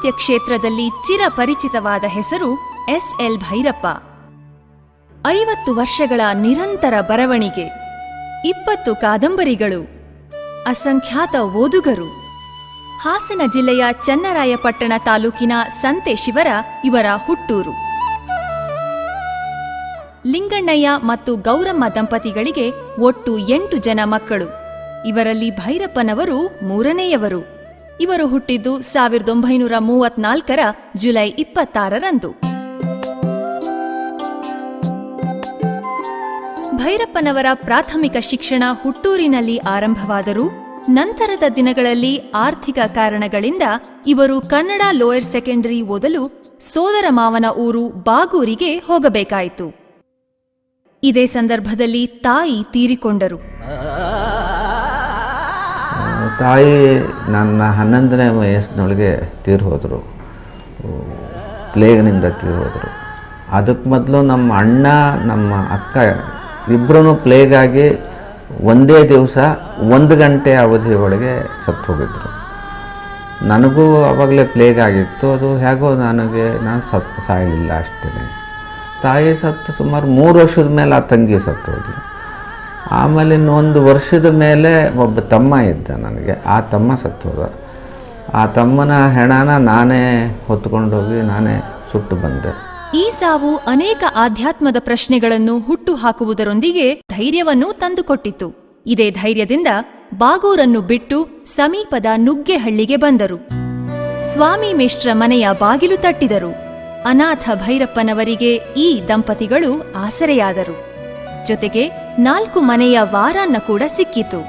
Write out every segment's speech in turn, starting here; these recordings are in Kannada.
ಸಾಹಿತ್ಯ ಕ್ಷೇತ್ರದಲ್ಲಿ ಚಿರಪರಿಚಿತವಾದ ಹೆಸರು ಎಸ್ ಎಲ್ ಭೈರಪ್ಪ. ಐವತ್ತು ವರ್ಷಗಳ ನಿರಂತರ ಬರವಣಿಗೆ, ಇಪ್ಪತ್ತು ಕಾದಂಬರಿಗಳು, ಅಸಂಖ್ಯಾತ ಓದುಗರು. ಹಾಸನ ಜಿಲ್ಲೆಯ ಚನ್ನರಾಯಪಟ್ಟಣ ತಾಲೂಕಿನ ಸಂತೆ ಶಿವರ ಇವರ ಹುಟ್ಟೂರು. ಲಿಂಗಣ್ಣಯ್ಯ ಮತ್ತು ಗೌರಮ್ಮ ದಂಪತಿಗಳಿಗೆ ಒಟ್ಟು ಎಂಟು ಜನ ಮಕ್ಕಳು. ಇವರಲ್ಲಿ ಭೈರಪ್ಪನವರು ಮೂರನೆಯವರು. ಇವರು ಹುಟ್ಟಿದ್ದು ಸಾವಿರದ ಒಂಬೈನೂರ ಮೂವತ್ನಾಲ್ಕರ ಜುಲೈ ಇಪ್ಪತ್ತಾರರಂದು. ಭೈರಪ್ಪನವರ ಪ್ರಾಥಮಿಕ ಶಿಕ್ಷಣ ಹುಟ್ಟೂರಿನಲ್ಲಿ ಆರಂಭವಾದರೂ ನಂತರದ ದಿನಗಳಲ್ಲಿ ಆರ್ಥಿಕ ಕಾರಣಗಳಿಂದ ಇವರು ಕನ್ನಡ ಲೋಯರ್ ಸೆಕೆಂಡರಿ ಓದಲು ಸೋದರ ಮಾವನ ಊರು ಬಾಗೂರಿಗೆ ಹೋಗಬೇಕಾಯಿತು. ಇದೇ ಸಂದರ್ಭದಲ್ಲಿ ತಾಯಿ ತೀರಿಕೊಂಡರು. ತಾಯಿ ನನ್ನ ಹನ್ನೊಂದನೇ ವಯಸ್ಸಿನೊಳಗೆ ತೀರಿ ಹೋದರು. ಪ್ಲೇಗ್ನಿಂದ ತೀರಿ ಹೋದರು. ಅದಕ್ಕೆ ಮೊದಲು ನಮ್ಮ ಅಣ್ಣ, ನಮ್ಮ ಅಕ್ಕ ಇಬ್ಬರೂ ಪ್ಲೇಗಾಗಿ ಒಂದೇ ದಿವಸ ಒಂದು ಗಂಟೆ ಅವಧಿ ಒಳಗೆ ಸತ್ತು ಹೋಗಿದ್ರು. ನನಗೂ ಆವಾಗಲೇ ಪ್ಲೇಗ್ ಆಗಿತ್ತು. ಅದು ಹೇಗೋ ನನಗೆ, ನಾನು ಸತ್ತು ಸಾಯಲಿಲ್ಲ ಅಷ್ಟೇ ತಾಯಿ ಸತ್ತು ಸುಮಾರು ಮೂರು ವರ್ಷದ ಮೇಲೆ ಆ ತಂಗಿ ಸತ್ತು ಹೋದ್ಲು. ಆಮೇಲೆ ಇನ್ನೊಂದು ವರ್ಷದ ಮೇಲೆ ಒಬ್ಬ ತಮ್ಮ ಇದ್ದ ನನಗೆ. ಆ ತಮ್ಮ ಸತ್ತೋದ. ಆ ತಮ್ಮನ ಹೆಣನ ನಾನೇ ಹೊತ್ಕೊಂಡೋಗಿ ನಾನೇ ಸುಟ್ಟು ಬಂದೆ. ಈ ಸಾವು ಅನೇಕ ಆಧ್ಯಾತ್ಮದ ಪ್ರಶ್ನೆಗಳನ್ನು ಹುಟ್ಟು ಹಾಕುವುದರೊಂದಿಗೆ ಧೈರ್ಯವನ್ನು ತಂದುಕೊಟ್ಟಿತು. ಇದೇ ಧೈರ್ಯದಿಂದ ಬಾಗೂರನ್ನು ಬಿಟ್ಟು ಸಮೀಪದ ನುಗ್ಗೆಹಳ್ಳಿಗೆ ಬಂದರು. ಸ್ವಾಮಿ ಮಿಶ್ರ ಮನೆಯ ಬಾಗಿಲು ತಟ್ಟಿದರು. ಅನಾಥ ಭೈರಪ್ಪನವರಿಗೆ ಈ ದಂಪತಿಗಳು ಆಸರೆಯಾದರು. ಜೊತೆಗೆ ನಾಲ್ಕು ಮನೆಯ ವಾರಾನ್ನ ಕೂಡ ಸಿಕ್ಕಿತು.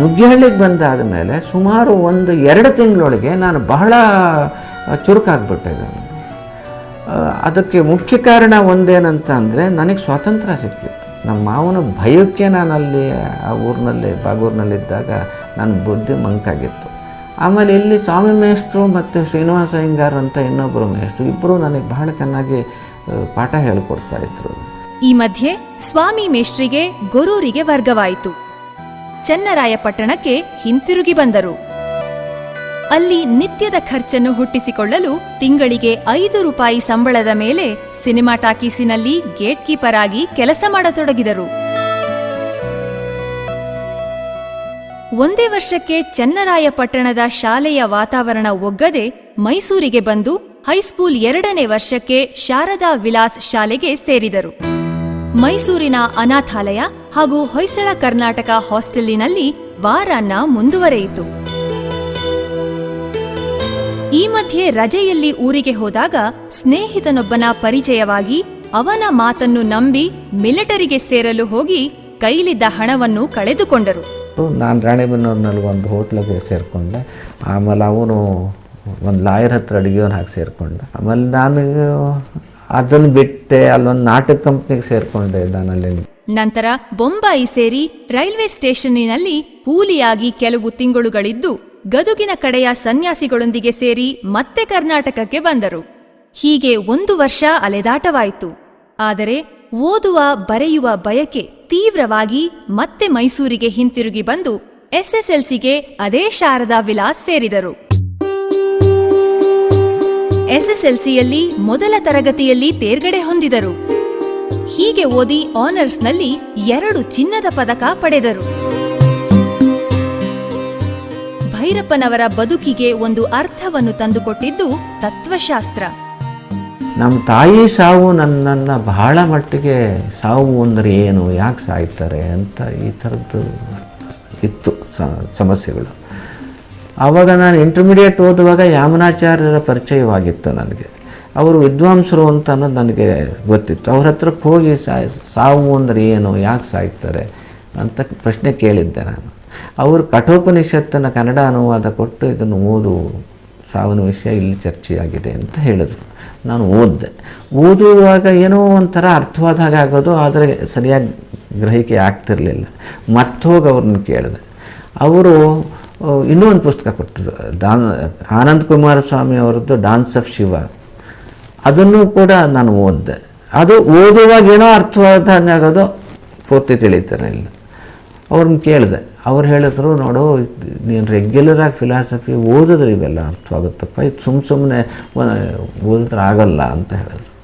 ನುಗ್ಗಿಹಳ್ಳಿಗೆ ಬಂದಾದ ಮೇಲೆ ಸುಮಾರು ಒಂದು ಎರಡು ತಿಂಗಳೊಳಗೆ ನಾನು ಬಹಳ ಚುರುಕಾಗ್ಬಿಟ್ಟೆ ಅದಕ್ಕೆ ಮುಖ್ಯ ಕಾರಣ ಒಂದೇನಂತ ಅಂದರೆ ನನಗೆ ಸ್ವಾತಂತ್ರ್ಯ ಸಿಕ್ಕಿತ್ತು. ನಮ್ಮ ಮಾವನ ಭಯಕ್ಕೆ ನಾನಲ್ಲಿ, ಆ, ಊರಿನಲ್ಲಿ, ಬಾಗೂರಿನಲ್ಲಿದ್ದಾಗ ನನ್ನ ಬುದ್ಧಿ ಮಂಕಾಗಿತ್ತು. ಆಮೇಲೆ ಇಲ್ಲಿ ಸ್ವಾಮಿ ಮೇಷ್ಟ್ರು ಮತ್ತು ಶ್ರೀನಿವಾಸ ಅಯ್ಯಂಗಾರ್ ಅಂತ ಇನ್ನೊಬ್ಬರು ಮೇಷ್ಟ್ರು ಇಬ್ಬರು ನನಗೆ ಬಹಳ ಚೆನ್ನಾಗಿ ಪಾಠ ಹೇಳಿಕೊಡ್ತಾ ಇದ್ರು. ಈ ಮಧ್ಯೆ ಸ್ವಾಮಿ ಮೇಷ್ಟ್ರಿಗೆ, ಗೊರೂರಿಗೆ ವರ್ಗವಾಯಿತು. ಚನ್ನರಾಯಪಟ್ಟಣಕ್ಕೆ ಹಿಂತಿರುಗಿ ಬಂದರು. ಅಲ್ಲಿ ನಿತ್ಯದ ಖರ್ಚನ್ನು ಹುಟ್ಟಿಸಿಕೊಳ್ಳಲು ತಿಂಗಳಿಗೆ ಐದು ರೂಪಾಯಿ ಸಂಬಳದ ಮೇಲೆ ಸಿನಿಮಾ ಟಾಕೀಸಿನಲ್ಲಿ ಗೇಟ್ ಕೀಪರ್ ಆಗಿ ಕೆಲಸ ಮಾಡತೊಡಗಿದರು. ಒಂದೇ ವರ್ಷಕ್ಕೆ ಚನ್ನರಾಯಪಟ್ಟಣದ ಶಾಲೆಯ ವಾತಾವರಣ ಒಗ್ಗದೆ ಮೈಸೂರಿಗೆ ಬಂದು ಹೈಸ್ಕೂಲ್ ಎರಡನೇ ವರ್ಷಕ್ಕೆ ಶಾರದಾ ವಿಲಾಸ್ ಶಾಲೆಗೆ ಸೇರಿದರು. ಮೈಸೂರಿನ ಅನಾಥಾಲಯ ಹಾಗೂ ಹೊಯ್ಸಳ ಕರ್ನಾಟಕ ಹಾಸ್ಟೆಲಿನಲ್ಲಿ ವಾರಾನ್ನ ಮುಂದುವರೆಯಿತು. ಈ ಮಧ್ಯೆ ರಜೆಯಲ್ಲಿ ಊರಿಗೆ ಹೋದಾಗ ಸ್ನೇಹಿತನೊಬ್ಬನ ಪರಿಚಯವಾಗಿ ಅವನ ಮಾತನ್ನು ನಂಬಿ ಮಿಲಿಟರಿಗೆ ಸೇರಲು ಹೋಗಿ ಕೈಲಿದ್ದ ಹಣವನ್ನು ಕಳೆದುಕೊಂಡರು. ನಾನು ರಾಣೆಬೆನ್ನೂರಿನಲ್ಲಿ ಒಂದು ಹೋಟ್ಲಿಗೆ ಸೇರಿಕೊಂಡೆ. ಆಮೇಲೆ ಅವನು ಒಂದು ಲಾಯರ್ ಹತ್ರ ಅಡುಗೆಯವನ್ನು ಹಾಕಿ ಸೇರಿಕೊಂಡೆ. ಆಮೇಲೆ ನಾನು ಅದನ್ನು ಬಿಟ್ಟೆ ಅಲ್ಲೊಂದು ನಾಟಕ ಕಂಪ್ನಿಗೆ ಸೇರಿಕೊಂಡೆ ನಾನಲ್ಲಿ. ನಂತರ ಬೊಂಬಾಯಿ ಸೇರಿ ರೈಲ್ವೆ ಸ್ಟೇಷನ್ನಿನಲ್ಲಿ ಕೂಲಿಯಾಗಿ ಕೆಲವು ತಿಂಗಳುಗಳಿದ್ದು ಗದುಗಿನ ಕಡೆಯ ಸನ್ಯಾಸಿಗಳೊಂದಿಗೆ ಸೇರಿ ಮತ್ತೆ ಕರ್ನಾಟಕಕ್ಕೆ ಬಂದರು. ಹೀಗೆ ಒಂದು ವರ್ಷ ಅಲೆದಾಟವಾಯಿತು. ಆದರೆ ಓದುವ ಬರೆಯುವ ಬಯಕೆ ತೀವ್ರವಾಗಿ ಮತ್ತೆ ಮೈಸೂರಿಗೆ ಹಿಂತಿರುಗಿ ಬಂದು ಎಸ್ಎಸ್ಎಲ್ಸಿಗೆ ಅದೇ ಶಾರದಾ ವಿಲಾಸ್ ಸೇರಿದರು. ಎಸ್ಎಸ್ಎಲ್ಸಿಯಲ್ಲಿ ಮೊದಲ ತರಗತಿಯಲ್ಲಿ ತೇರ್ಗಡೆ ಹೊಂದಿದರು. ಹೀಗೆ ಓದಿ ಆನರ್ಸ್ನಲ್ಲಿ ಎರಡು ಚಿನ್ನದ ಪದಕ ಪಡೆದರು. ಭೈರಪ್ಪನವರ ಬದುಕಿಗೆ ಒಂದು ಅರ್ಥವನ್ನು ತಂದುಕೊಟ್ಟಿದ್ದು ತತ್ವಶಾಸ್ತ್ರ. ನಮ್ಮ ತಾಯಿ ಸಾವು ನನ್ನನ್ನು ಬಹಳ ಮಟ್ಟಿಗೆ ಸಾವು ಅಂದರೆ ಏನು, ಯಾಕೆ ಸಾಯ್ತಾರೆ ಅಂತ ಈ ಥರದ್ದು ಇತ್ತು ಸಮಸ್ಯೆಗಳು. ಆವಾಗ ನಾನು ಇಂಟರ್ಮೀಡಿಯೇಟ್ ಓದುವಾಗ ಯಾಮನಾಚಾರ್ಯರ ಪರಿಚಯವಾಗಿತ್ತು ನನಗೆ. ಅವರು ವಿದ್ವಾಂಸರು ಅಂತ ಅನ್ನೋದು ನನಗೆ ಗೊತ್ತಿತ್ತು. ಅವ್ರ ಹತ್ರಕ್ಕೆ ಹೋಗಿ ಸಾಯ್ ಸಾವು ಅಂದರೆ ಏನು, ಯಾಕೆ ಸಾಯ್ತಾರೆ ಅಂತ ಪ್ರಶ್ನೆ ಕೇಳಿದ್ದೆ ನಾನು. ಅವರು ಕಠೋಪನಿಷತ್ತನ್ನು ಕನ್ನಡ ಅನುವಾದ ಕೊಟ್ಟು ಇದನ್ನು ಓದು, ಸಾವಿನ ವಿಷಯ ಇಲ್ಲಿ ಚರ್ಚೆಯಾಗಿದೆ ಅಂತ ಹೇಳಿದ್ರು. ನಾನು ಓದಿದೆ. ಓದುವಾಗ ಏನೋ ಒಂಥರ ಅರ್ಥವಾದ ಹಾಗೆ ಆಗೋದು, ಆದರೆ ಸರಿಯಾಗಿ ಗ್ರಹಿಕೆ ಆಗ್ತಿರಲಿಲ್ಲ. ಮತ್ತೋಗಿ ಅವ್ರನ್ನ ಕೇಳಿದೆ. ಅವರು ಇನ್ನೂ ಒಂದು ಪುಸ್ತಕ ಕೊಟ್ಟರು ಡಾನ್ ಆನಂದ್ ಕುಮಾರಸ್ವಾಮಿ ಅವರದ್ದು ಡಾನ್ಸ್ ಆಫ್ ಶಿವ ಅದನ್ನು ಕೂಡ ನಾನು ಓದಿದೆ. ಅದು ಓದುವಾಗ ಏನೋ ಅರ್ಥವಾದ ಆಗೋದು, ಪೂರ್ತಿ ತಿಳಿತಾರೆ ಇಲ್ಲ. ಅವ್ರನ್ನ ಕೇಳಿದೆ. ಅವ್ರು ಹೇಳಿದ್ರು, ನೋಡು, ನೀನು ರೆಗ್ಯುಲರಾಗಿ ಫಿಲಾಸಫಿ ಓದಿದ್ರೆ ಇವೆಲ್ಲ ಅರ್ಥವಾಗುತ್ತಪ್ಪ. ಇದು ಸುಮ್ಮ ಸುಮ್ಮನೆ ಓದಿದ್ರೆ ಆಗಲ್ಲ ಅಂತ ಹೇಳಿದ್ರು.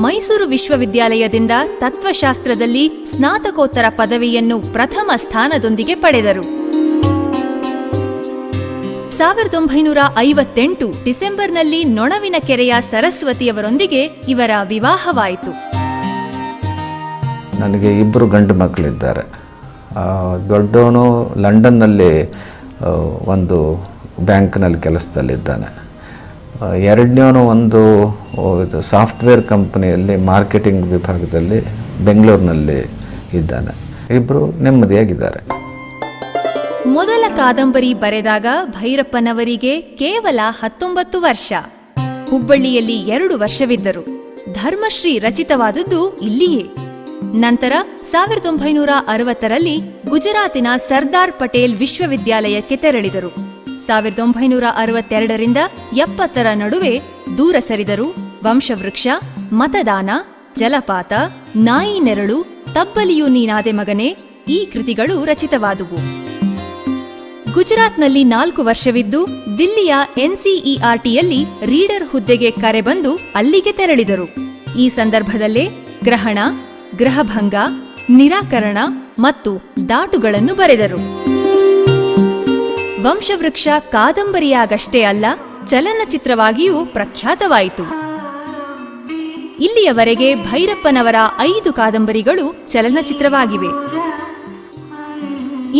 ಮೈಸೂರು ವಿಶ್ವವಿದ್ಯಾಲಯದಿಂದ ತತ್ವಶಾಸ್ತ್ರದಲ್ಲಿ ಸ್ನಾತಕೋತ್ತರ ಪದವಿಯನ್ನು ಪ್ರಥಮ ಸ್ಥಾನದೊಂದಿಗೆ ಪಡೆದರು. ಸಾವಿರದ ಒಂಬೈನೂರ ಐವತ್ತೆಂಟು ಡಿಸೆಂಬರ್ನಲ್ಲಿ ನೊಣವಿನ ಕೆರೆಯ ಸರಸ್ವತಿಯವರೊಂದಿಗೆ ಇವರ ವಿವಾಹವಾಯಿತು. ನನಗೆ ಇಬ್ಬರು ಗಂಡು ಮಕ್ಕಳಿದ್ದಾರೆ. ದೊಡ್ಡವನು ಲಂಡನ್ನಲ್ಲಿ ಒಂದು ಬ್ಯಾಂಕ್ನಲ್ಲಿ ಕೆಲಸದಲ್ಲಿದ್ದಾನೆ. ಎರಡನೇವನು ಒಂದು ಇದು ಸಾಫ್ಟ್ವೇರ್ ಕಂಪನಿಯಲ್ಲಿ ಮಾರ್ಕೆಟಿಂಗ್ ವಿಭಾಗದಲ್ಲಿ ಬೆಂಗಳೂರಿನಲ್ಲಿ ಇದ್ದಾನೆ. ಇಬ್ಬರು ನೆಮ್ಮದಿಯಾಗಿದ್ದಾರೆ. ಮೊದಲ ಕಾದಂಬರಿ ಬರೆದಾಗ ಭೈರಪ್ಪನವರಿಗೆ ಕೇವಲ ಹತ್ತೊಂಬತ್ತು ವರ್ಷ. ಹುಬ್ಬಳ್ಳಿಯಲ್ಲಿ ಎರಡು ವರ್ಷವಿದ್ದರು. ಧರ್ಮಶ್ರೀ ರಚಿತವಾದದ್ದು ಇಲ್ಲಿಯೇ. ನಂತರ ಸಾವಿರದ ಒಂಬೈನೂರ ಅರವತ್ತರಲ್ಲಿ ಗುಜರಾತಿನ ಸರ್ದಾರ್ ಪಟೇಲ್ ವಿಶ್ವವಿದ್ಯಾಲಯಕ್ಕೆ ತೆರಳಿದರು. ಸಾವಿರದ ಒಂಬೈನೂರ ಅರವತ್ತೆರಡರಿಂದ ಎಪ್ಪತ್ತರ ನಡುವೆ ದೂರ ಸರಿದರು. ವಂಶವೃಕ್ಷ, ಮತದಾನ, ಜಲಪಾತ, ನಾಯಿ ನೆರಳು, ತಬ್ಬಲಿಯು ನೀನಾದೆ ಮಗನೇ ಈ ಕೃತಿಗಳು ರಚಿತವಾದುವು. ಗುಜರಾತ್ನಲ್ಲಿ ನಾಲ್ಕು ವರ್ಷವಿದ್ದು, ದಿಲ್ಲಿಯ ಎನ್ಸಿಇಆರ್ಟಿಯಲ್ಲಿ ರೀಡರ್ ಹುದ್ದೆಗೆ ಕರೆ ಬಂದು ಅಲ್ಲಿಗೆ ತೆರಳಿದರು. ಈ ಸಂದರ್ಭದಲ್ಲೇ ಗ್ರಹಣ, ಗ್ರಹಭಂಗ, ನಿರಾಕರಣ ಮತ್ತು ದಾಟುಗಳನ್ನು ಬರೆದರು. ವಂಶವೃಕ್ಷ ಕಾದಂಬರಿಯಾಗಷ್ಟೇ ಅಲ್ಲ, ಚಲನಚಿತ್ರವಾಗಿಯೂ ಪ್ರಖ್ಯಾತವಾಯಿತು. ಇಲ್ಲಿಯವರೆಗೆ ಭೈರಪ್ಪನವರ ಐದು ಕಾದಂಬರಿಗಳು ಚಲನಚಿತ್ರವಾಗಿವೆ.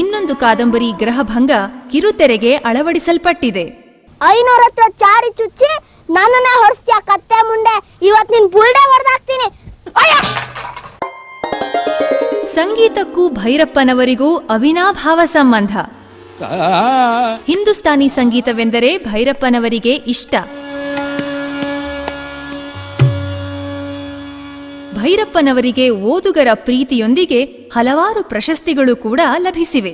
ಇನ್ನೊಂದು ಕಾದಂಬರಿ ಗ್ರಹಭಂಗ ಕಿರುತೆರೆಗೆ ಅಳವಡಿಸಲ್ಪಟ್ಟಿದೆ. ಐನೂರ ಹತ್ರ ಚಾರಿ ಚುಚ್ಚಿ ನನ್ನನ್ನ ಹೊಡ್ಸ್ತೀಯ ಕತ್ತೆ ಮುಂಡೆ? ಇವತ್ ನಿನ್ ಬುಲ್ಡೆ ಹೊಡೆದಾಕ್ತೀನಿ. ಸಂಗೀತಕ್ಕೂ ಭೈರಪ್ಪನವರಿಗೂ ಅವಿನಾಭಾವ ಸಂಬಂಧ. ಹಿಂದೂಸ್ತಾನಿ ಸಂಗೀತವೆಂದರೆ ಭೈರಪ್ಪನವರಿಗೆ ಇಷ್ಟ. ಭೈರಪ್ಪನವರಿಗೆ ಓದುಗರ ಪ್ರೀತಿಯೊಂದಿಗೆ ಹಲವಾರು ಪ್ರಶಸ್ತಿಗಳು ಕೂಡ ಲಭಿಸಿವೆ.